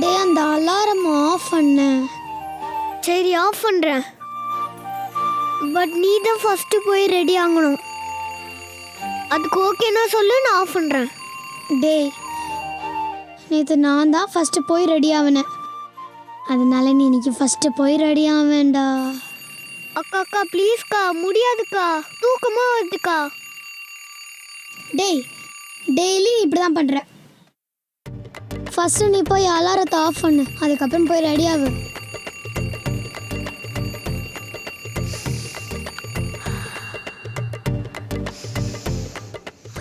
டே அந்த alarm of பண்ண. சரி ஆஃப் பண்ணுறேன் பட் நீ தான் ஃபஸ்ட்டு போய் ரெடி ஆகணும். அதுக்கு ஓகேனா சொல்லு நான் ஆஃப் பண்ணுறேன் டேய் நேற்று நான் தான் ஃபஸ்ட்டு போய் ரெடி ஆவினேன். அதனால நீ இன்னைக்கு ஃபஸ்ட்டு போய் ரெடி ஆவேண்டா அக்கா அக்கா ப்ளீஸ்க்கா முடியாதுக்கா. தூக்கமாக வருதுக்கா. டேய் டெய்லி இப்படி தான் பண்ணுற ஃபஸ்ட்டு நீ போய் அலாரத்தை ஆஃப் பண்ணு. அதுக்கப்புறம் போய் ரெடி ஆகு.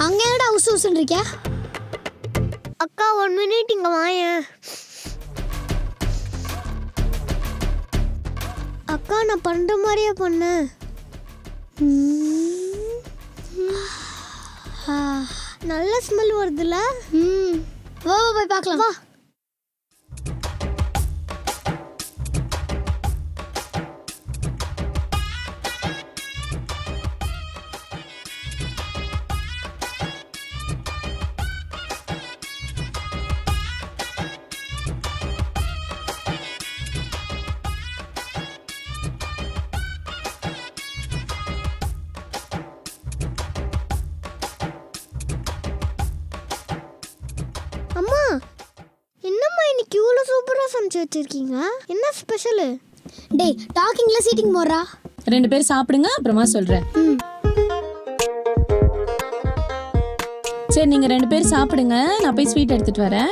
அங்கே என்னடா உசு உசுன்னு இருக்கியா? அக்கா ஒன் மினிட் இங்கே வாயேன். அக்கா நான் பண்ணுற மாதிரியே பண்ணேன் நல்ல ஸ்மெல் வருதுல்ல ம். वाह वाह भाई पागल वाह அம்மா என்னம்மா இன்னைக்கு இவ்வளோ சூப்பராக சமைச்சு வச்சிருக்கீங்க? என்ன ஸ்பெஷலு டேய் டாக்கிங்ல சீட்டிங் போடுறா. ரெண்டு பேர் சாப்பிடுங்க அப்புறமா சொல்றேன். ம். சரி நீங்க ரெண்டு பேர் சாப்பிடுங்க நான் போய் ஸ்வீட் எடுத்துட்டு வரேன்.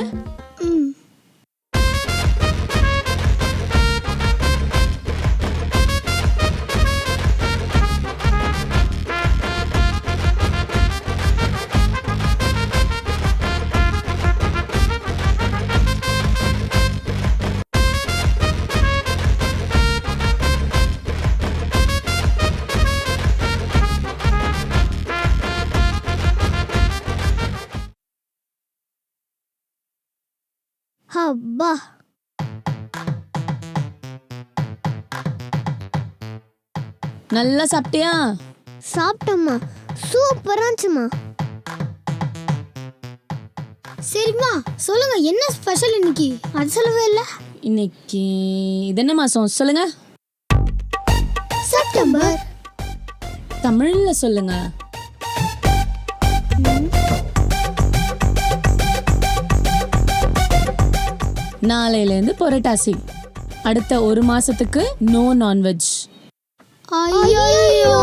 ம் அப்பா நல்லா சாப்பிட்டியா? சாப்பிட்டோம்மா. சூப்பராக இருந்துச்சுமா சரிம்மா சொல்லுங்க என்ன ஸ்பெஷல் இன்னைக்கு? அது சொல்லவே இல்லை. இன்னைக்கு இது என்ன மாசம்? சொல்லுங்க. செப்டம்பர் தமிழ்ல சொல்லுங்க. நாளையிலேருந்து புரட்டாசி. அடுத்த ஒரு மாசத்துக்கு நோ நான்வெஜ் ஐயோ